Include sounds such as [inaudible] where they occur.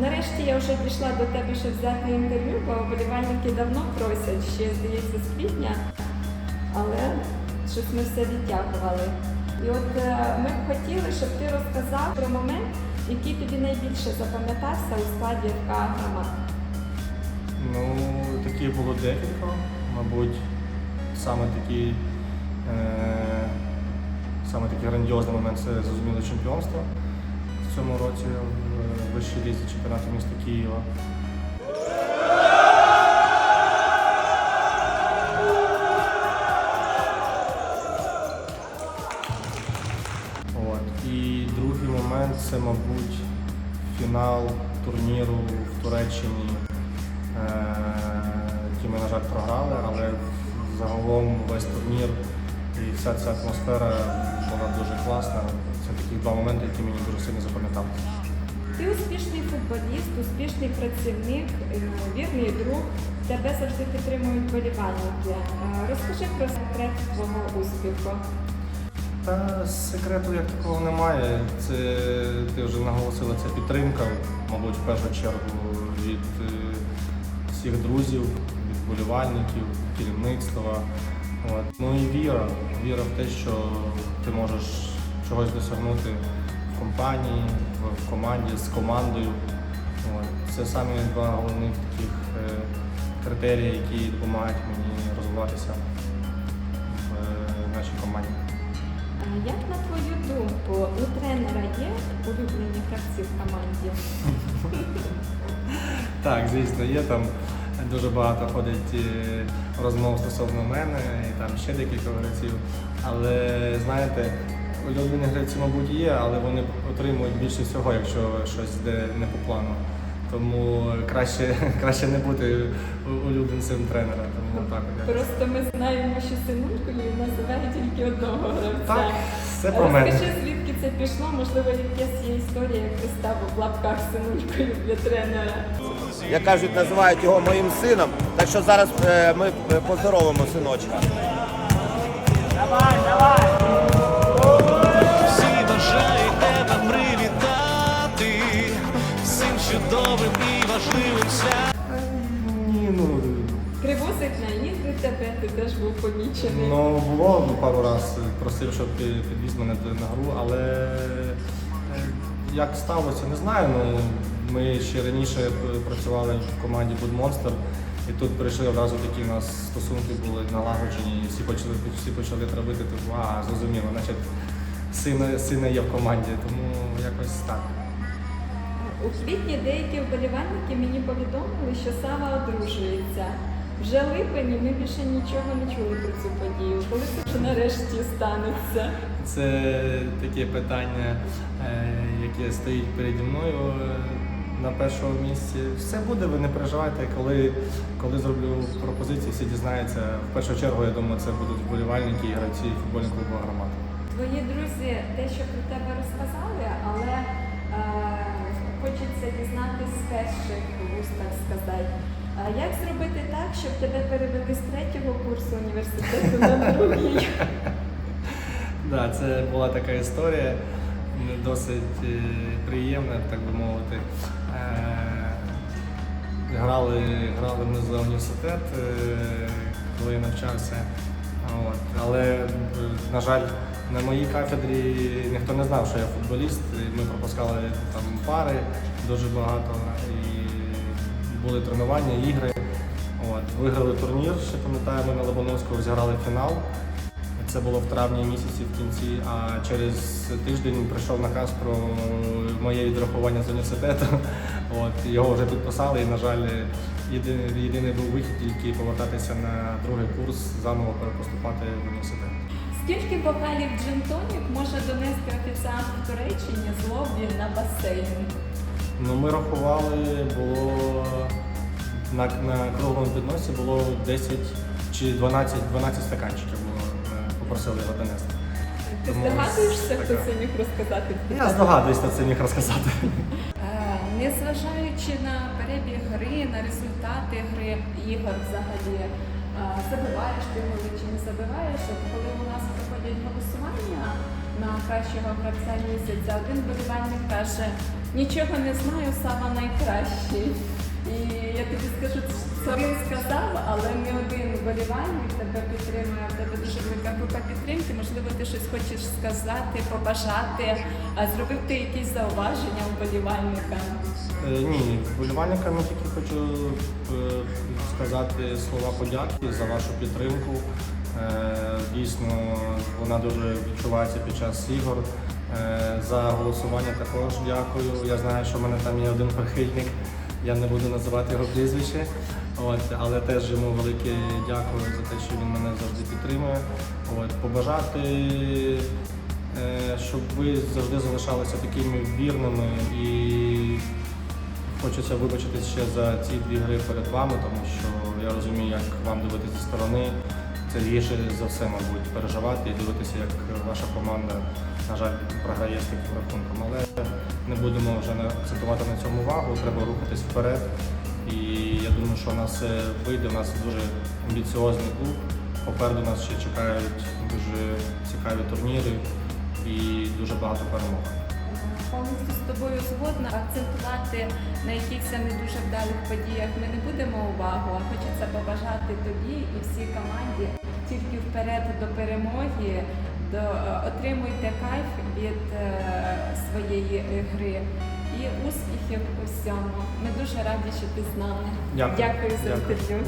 Нарешті я вже дійшла до тебе, щоб взяти інтерв'ю, бо вболівальники давно просять, ще здається, з квітня, але щось ми все відтягували. І от е, ми б хотіли, щоб ти розказав про момент, який тобі найбільше запам'ятався у складі ФК «Агромат». Ну, таких було декілька. Мабуть, саме такий, е, саме такий грандіозний момент це зрозуміло чемпіонство цьому році в вищій лізі чемпіонату міста Києва. От. І другий момент це, мабуть, фінал турніру в Туреччині, е, який ми, на жаль, програли, але загалом весь турнір і вся ця атмосфера була дуже класна. Це такі два моменти, які мені дуже сильно запам'яталися. Ти успішний футболіст, успішний працівник, е, вірний друг. Тебе завжди підтримують вболівальники. Е, Розкажи про секрет твого успіху. Та секрету як такого немає. Це ти вже наголосила, це підтримка, мабуть, в першу чергу від е, всіх друзів, від вболівальників, керівництва. От. Ну і віра. Віра в те, що ти можеш чогось досягнути в компанії, в, команді, з командою. От. Це самі два головних таких е, критерії, які допомагають мені розвиватися в е, нашій команді. Як на твою думку, у тренера є улюблені гравці в команді? [laughs] Так, звісно, є там дуже багато ходить е, розмов стосовно мене і там ще декілька гравців. Але знаєте, улюблені гравці, мабуть, є, але вони отримують більше всього, якщо щось йде не по плану. Тому краще, [laughs] краще не бути улюбленцем тренера. Тому так. Просто ми знаємо, що синулькою називають тільки одного гравця. Так, це про мене. Це пішло? Можливо, якась є історія, як ти став у лапках синулькою для тренера. як кажуть, називають його моїм сином. Так що зараз е, ми поздоровимо синочка. Всі тебе, ти теж був помічений. Ну, було ну, пару разів, просив, щоб пі- підвіз мене на гру, але е, як сталося, не знаю. Ну, ми ще раніше працювали в команді Good Monster, і тут прийшли одразу такі у нас стосунки були налагоджені, і всі почали, всі почали травити, типу, а, зрозуміло, значить, сина, сина є в команді, тому якось так. У квітні деякі вболівальники мені повідомили, що Сава одружується. Вже липень, і ми більше нічого не чули про цю подію. Коли це вже нарешті станеться? Це таке питання, е, яке стоїть переді мною е, на першому місці. Все буде, ви не переживайте, коли, коли зроблю пропозиції, всі дізнаються. В першу чергу, я думаю, це будуть вболівальники і гравці футбольного клубу «Агромат». Твої друзі дещо про тебе розказали, але е, хочеться дізнатися з перших так сказати. А як зробити так, щоб тебе перевели з третього курсу університету на другий? [laughs] Да, це була така історія, досить е, приємна, так би мовити. Е, Грали, грали ми за університет, е, коли я навчався. От. Але, на жаль, на моїй кафедрі ніхто не знав, що я футболіст. Ми пропускали там пари дуже багато. І були тренування, ігри. От. Виграли турнір, ще пам'ятаю, ми на Лобановського зіграли фінал. Це було в травні місяці в кінці, а через тиждень прийшов наказ про моє відрахування з університету. От, його вже підписали і, на жаль, єдиний, єдиний був вихід тільки повертатися на другий курс, заново перепоступати в університет. Скільки бокалів джин-тонік може донести офіціант в Туреччині з лобі на басейн? Ну, ми рахували, було на, на круглому підносі було 10 чи 12, 12 стаканчиків було, е, попросили його донести. Ти Тому здогадуєшся, хто це міг розказати? Я здогадуюсь, хто це міг розказати. [laughs] Е, Незважаючи на перебіг гри, на результати гри ігор взагалі, е, забиваєш ти голи чи не забиваєш, коли у нас проходять голосування, на кращого гравця місяця. Один болівальник каже, нічого не знаю, Сава найкращий. І я тобі скажу, це він сказав, але не один болівальник тебе підтримує, в тебе дуже велика група підтримки. Можливо, ти щось хочеш сказати, побажати, а зробив ти якісь зауваження вболівальникам. Е, Ні, вболівальникам я тільки хочу е, сказати слова подяки за вашу підтримку. Е, Дійсно, вона дуже відчувається під час ігор. За голосування також дякую. Я знаю, що в мене там є один прихильник. Я не буду називати його прізвище, от, але теж йому велике дякую за те, що він мене завжди підтримує. От, побажати е, щоб ви завжди залишалися такими вірними і хочеться вибачитись ще за ці дві гри перед вами, тому що я розумію, як вам дивитися зі сторони. Це гірше за все, мабуть, переживати і дивитися, як ваша команда, на жаль, програє з таким рахунком. Але не будемо вже акцентувати на цьому увагу, треба рухатись вперед. І я думаю, що у нас вийде, у нас дуже амбіціозний клуб. Попереду нас ще чекають дуже цікаві турніри і дуже багато перемог. Повністю з тобою згодна. Акцентувати на якихось не дуже вдалих подіях ми не будемо увагу, а хочеться побажати тобі і всій команді тільки вперед до перемоги, до е, отримуйте кайф від е, своєї гри і успіхів у всьому. Ми дуже раді, що ти з нами. Дякую. Дякую за інтерв'ю.